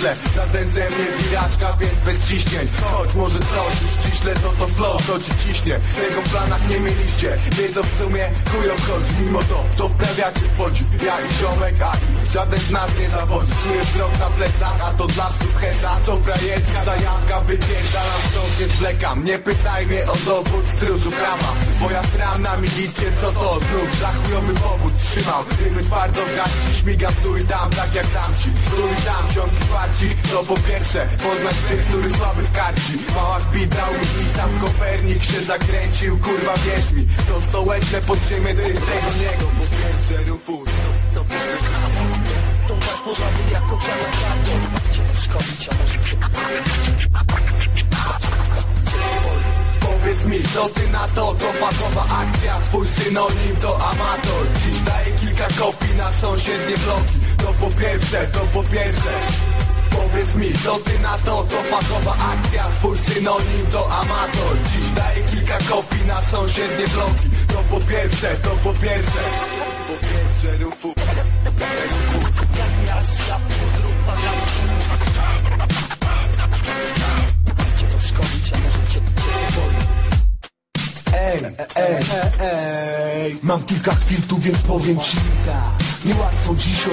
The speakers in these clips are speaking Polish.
Wiśle Żaden ze mnie wiraczka, więc bez ciśnień. Choć może coś już ściśle to to flow co ci ciśnie. W planach nie mieliście Wiedzą w sumie chuj obchodzi Mimo to to wprawiacie podziw Ja i ziomek, a żaden z nas nie zawodzi. Czuję wzrok na plecach, a to dla psów heza To frajerska zajawka, wypierdalam stąd nie zwlekam Nie pytaj mnie o dowód stróżu prawa. Bo ja na milicie, co to znów Za chujowy powód trzymał. Rymy twardo w garści, śmigam tu i tam Tak jak tamci, tu i tam ciągi parci To po pierwsze, poznać tych, który słaby w karci. Mała bita mi i sam Kopernik się zakręcił Kurwa wierz mi, to stołeczne podziemie To jest tego niego, po pierwsze Rufus To, to powiedz na to To wasz porządek jako kalazator Cię szkodzić, a może cię Powiedz mi, co ty na to, to fachowa akcja. Twój synonim to amator. Dziś daję kilka kopii na sąsiednie bloki. To po pierwsze, to po pierwsze. Powiedz mi, co ty na to, to fachowa akcja. Twój synonim to amator. Dziś daję kilka kopii na sąsiednie bloki. To po pierwsze, to po pierwsze. Po pierwsze, rufu Jak zrób Cię a może cię Ej, ej, ej, mam kilka chwil tu, więc powiem ci. Niełatwo dziś o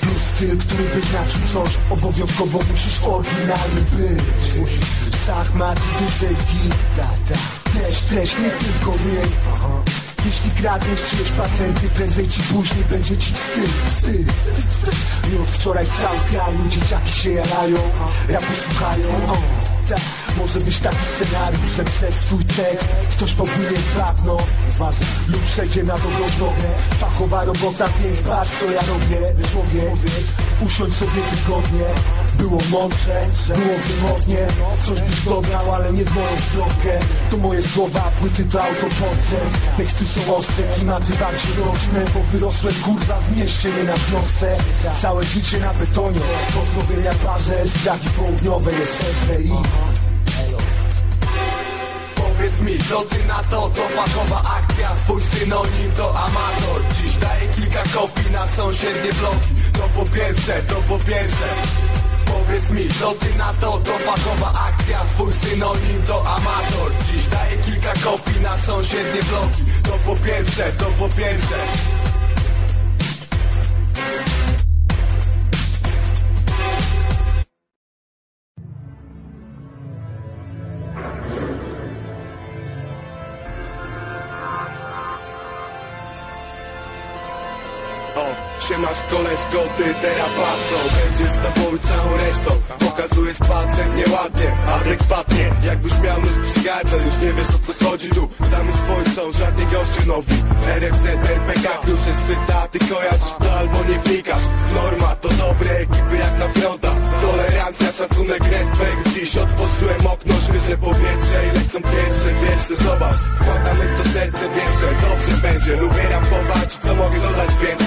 Plus styl, który by znaczył coś. Obowiązkowo musisz oryginalny być. Musisz Szachmat i duże jest git. Treść, treść, nie tylko ryj jeśli kradniesz czyjeś patenty, prędzej czy później będzie ci wstyd, wstyd. Już od wczoraj w całym kraju dzieciaki się jarają, rapu słuchają może być taki scenariusz, że przez swój tekst ktoś popłynie w bagno Uważaj, lub przejdzie na dobrą drogę. Fachowa robota, więc patrz co ja robię. Człowiek, usiądź sobie wygodnie Było mądrze, było wymownie. Coś byś dobrał, ale nie w moją stronkę To moje słowa, płyty to autoportret. Teksty są ostre, klimaty bardziej roczne Bo wyrosłem kurwa w mieście, nie na wiosce. Całe życie na betonie Pozdrowienia parze z Pragi Południowej jest SWI Powiedz mi, co ty na to, to fachowa akcja. Twój synonim to amator. Dziś daję kilka kopii na sąsiednie bloki. To po pierwsze, to po pierwsze Powiedz mi, co ty na to, fachowa akcja Twój synonim to amator. Dziś daję kilka kopii na sąsiednie bloki. To po pierwsze, to po pierwsze O, siemasz koleżko, ty teraz patrzą Będzie z tobą całą resztą. Pokazujesz palcem nieładnie, adekwatnie. Jakbyś miał nóż przy gardle, już nie wiesz o co chodzi tu. Sami swoi są, żadni goście nowi. RFZ, RPK, już jest czyta Ty kojarzysz to albo nie wnikasz. Norma to dobre ekipy jak na frontach Tolerancja, szacunek, respekt. Dziś otworzyłem okno, świeże powietrze I lecą pierwsze wiersze, zobacz Wkładamy w to serce wiersze, dobrze będzie Lubię rapować, co mogę dodać więcej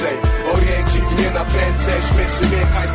Śmieszy mnie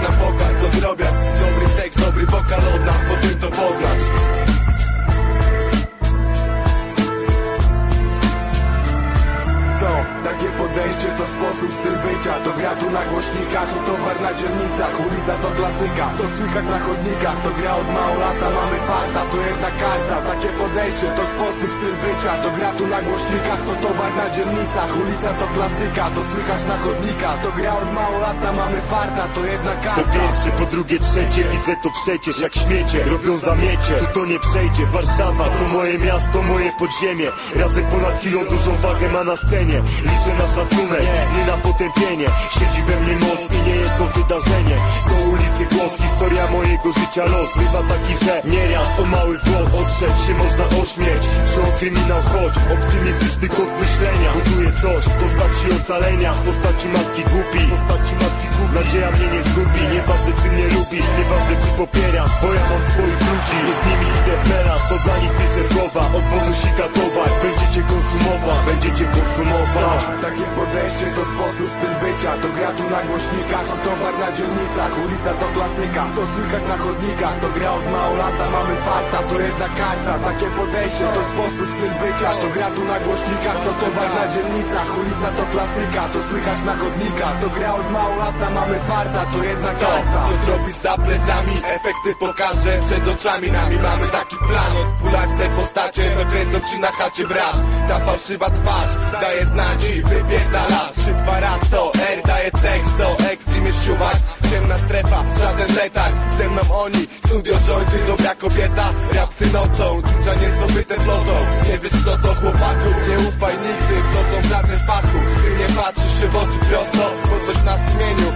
podejście to sposób, styl bycia. To gra tu na głośnikach, to towar na dzielnicach. Ulica to klasyka, to słychać na chodnikach To gra od mało lata, mamy farta, to jedna Po karta pierwsze, po drugie, trzecie Widzę to przecież jak śmiecie. Robią zamiecie, tu to nie przejdzie. Warszawa to moje miasto, moje podziemie. Razem ponad kilo dużą wagę ma na scenie. Liczę na szacunek, nie na potępienie. Siedzi we mnie moc i nie jedno wydarzenie. Do ulicy głos, historia mojego życia los. Bywa taki, że nieraz o mały włos. Otrzeć się można ośmieć, że o kryminał chodź. Optymistyczny kod myślenia. Buduje coś w postaci ocalenia. W postaci matki głupi. W postaci matki głupi. Nadzieja mnie nie zgubi. Nieważne czy mnie lubisz, nieważne czy popierasz. Bo ja mam swoich ludzi. I z nimi idę melanż To dla nich piszę słowa. Od bonusika towar Będziecie konsumować, będziecie konsumować. Takie podejście to bycia To gra tu na głośnikach, to towar na dzielnicach. Ulica to klasyka, to słychać na chodnikach. To gra od mało lata, mamy farta To jedna karta, takie podejście To sposób, styl bycia. To gra tu na głośnikach, to towar na dzielnicach. Ulica to klasyka, to słychać na chodnikach. To gra od mało lata, mamy farta To jedna karta. Co zrobisz za plecami, efekty pokażę. Przed oczami nami Mamy taki plan, od pulach te postacie Zakręcą ci na chacie bram. Ta fałszywa twarz daje znać i wypierdala Trzy dwa raz to Daje tekst to Extreme jest ciemna strefa, żaden letarg. Ze mną oni, studio jointy, dobra kobieta. Rapsy nocą, czucia niezdobyte flotą. Nie wiesz kto to chłopaku, nie ufaj nigdy Plotom w żadnym fachu Ty nie patrzysz się w oczy prosto, bo coś na sumieniu